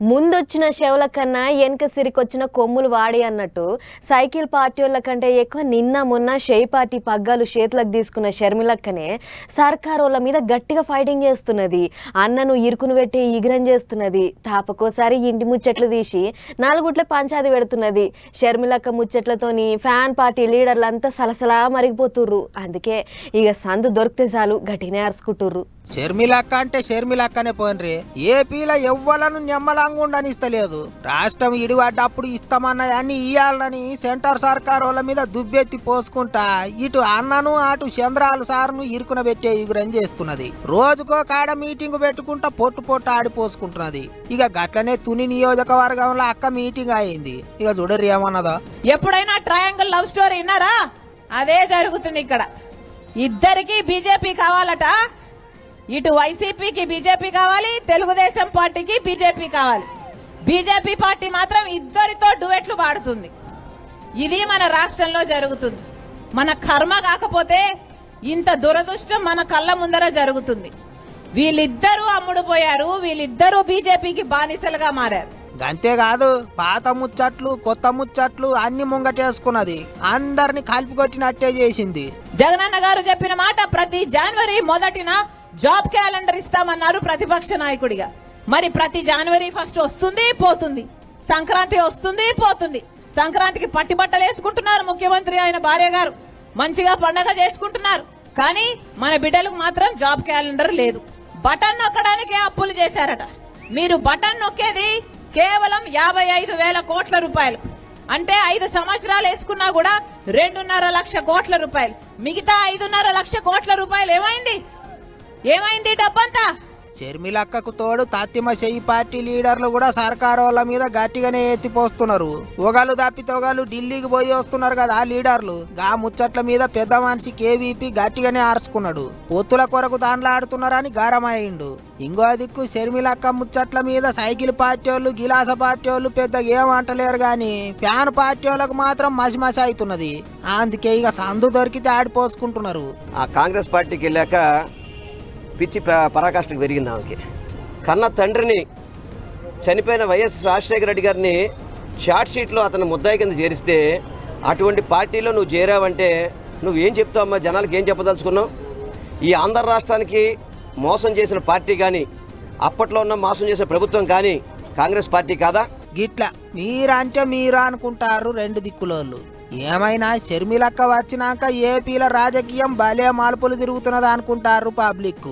ముందొచ్చిన శవుల కన్నా వెనక సిరికొచ్చిన కొమ్ములు వాడి అన్నట్టు సైకిల్ పార్టీ వాళ్ళ కంటే ఎక్కువ నిన్న మొన్న షేయ్ పార్టీ పగ్గాలు చేతులకు తీసుకున్న షర్మిలక్కనే సర్కార్ వాళ్ళ మీద గట్టిగా ఫైటింగ్ చేస్తున్నది. అన్నను ఇరుకును పెట్టి ఇగిరం చేస్తున్నది. తాపకోసారి ఇంటి ముచ్చట్లు తీసి నాలుగుట్ల పంచాది పెడుతున్నది. షర్మిలక్క ముచ్చట్లతోని ఫ్యాన్ పార్టీ లీడర్లంతా సలసలా మరిగిపోతుర్రు. అందుకే ఇక సందు దొరికితే చాలు గట్టినే అరుచుకుంటుర్రు. షర్మిలక్క అంటే షర్మిలక్కనే పోన్రి ఏపీలో ఎవ్వలను నెమ్మలంగా ఉండనిస్తలేదు. రాష్ట్రం ఇడివడ్డప్పుడు ఇస్తామన్నది అన్ని ఇయ్యాలని సెంటర్ సర్కార్ వాళ్ళ మీద దుబ్బెత్తి పోసుకుంటా ఇటు అన్నను అటు చంద్రాలు సార్ను ఇరుకున పెట్టే ఇగురం చేస్తున్నది. రోజుకో కాడ మీటింగ్ పెట్టుకుంటా పొట్టు పొట్టు ఆడిపోసుకుంటున్నది ఇక గట్లనే తుని నియోజకవర్గంలో అక్క మీటింగ్ అయింది. ఇక చూడరు ఏమన్నదో. ఎప్పుడైనా ట్రయాంగిల్ లవ్ స్టోరీ విన్నారా? అదే జరుగుతుంది ఇక్కడ. ఇద్దరికి బీజేపీ కావాలట. ఇటు వైసీపీకి బీజేపీ కావాలి తెలుగుదేశం పార్టీకి బీజేపీ కావాలి. బీజేపీ పార్టీ మాత్రం ఇద్దరితో డువెట్లు పాడుతుంది. ఇది మన రాష్ట్రంలో జరుగుతుంది. మన కర్మ కాకపోతే ఇంత దురదృష్టం మన కళ్ళ ముందర జరుగుతుంది. వీళ్ళిద్దరూ అమ్ముడుపోయారు వీళ్ళిద్దరూ బీజేపీకి బానిసలుగా మారారు. అంతేకాదు పాత ముచ్చట్లు కొత్త ముచ్చట్లు అన్ని ముంగటేసుకున్నది. అందరిని కలిపి కొట్టినట్టే చేసింది. జగనన్న గారు చెప్పిన మాట ప్రతి జనవరి మొదటిన జాబ్ క్యాలెండర్ ఇస్తామన్నారు ప్రతిపక్ష నాయకుడిగా. మరి ప్రతి జనవరి ఫస్ట్ వస్తుంది పోతుంది. సంక్రాంతి వస్తుంది పోతుంది. సంక్రాంతికి పట్టి బట్టలు వేసుకుంటున్నారు ముఖ్యమంత్రి ఆయన భార్య గారు. మంచిగా పండగ చేసుకుంటున్నారు. కానీ మన బిడ్డలకు మాత్రం జాబ్ క్యాలెండర్ లేదు. బటన్ నొక్కడానికి అప్పులు చేశారట. మీరు బటన్ నొక్కేది కేవలం యాభై ఐదు వేల కోట్ల రూపాయలు. అంటే ఐదు సంవత్సరాలు వేసుకున్నా కూడా రెండున్నర లక్ష కోట్ల రూపాయలు. మిగతా ఐదున్నర లక్ష కోట్ల రూపాయలు ఏమైంది? ఏమైంది డబ్బంతా? షర్మిలక్కకు తోడు తత్తిమ చెయ్యి పార్టీ లీడర్లు కూడా సర్కారు వాళ్ళ మీద గట్టిగానే ఎత్తిపోస్తున్నారు. ఒగలు తప్పితే ఒగలు ఢిల్లీకి పోయి వస్తున్నారు కదా ఆ లీడర్లు. గా ముచ్చట్ల మీద పెద్ద మనిషి కేవీపీ గట్టిగానే ఆర్చుకున్నాడు. పొత్తుల కొరకు దాంట్లో ఆడుతున్నారని గారమయ్యిండు ఇంకో దిక్కు షర్మిలక్క ముచ్చట్ల మీద సైకిల్ పార్టీ వాళ్ళు గిలాస పార్టీ వాళ్ళు పెద్దగా ఏమంటలేరు గాని ఫ్యాన్ పార్టీ వాళ్ళకు మాత్రం మసి మసి అవుతున్నది. అందుకే ఇక సందు దొరికితే ఆడిపోసుకుంటున్నారు. ఆ కాంగ్రెస్ పార్టీకి వెళ్ళాక పిచ్చి ప- పరాకాష్ఠకు పెరిగింది ఆమెకి. కన్న తండ్రిని చనిపోయిన వైఎస్ రాజశేఖర రెడ్డి గారిని చార్ట్ షీట్లో అతను ముద్దాయి కింద చేరిస్తే అటువంటి పార్టీలో నువ్వు చేరావంటే నువ్వేం చెప్తావు అమ్మా? జనాలకు ఏం చెప్పదలుచుకున్నావు? ఈ ఆంధ్ర రాష్ట్రానికి మోసం చేసిన పార్టీ కానీ అప్పట్లో ఉన్న మోసం చేసిన ప్రభుత్వం కానీ కాంగ్రెస్ పార్టీ కాదా? గిట్లా మీరంటే మీరు అనుకుంటారు రెండు దిక్కులోళ్ళు. ఏమైనా షర్మిలక్క వచ్చినాక ఏపీల రాజకీయం భలే మార్పులు తిరుగుతున్నది అనుకుంటారు పబ్లిక్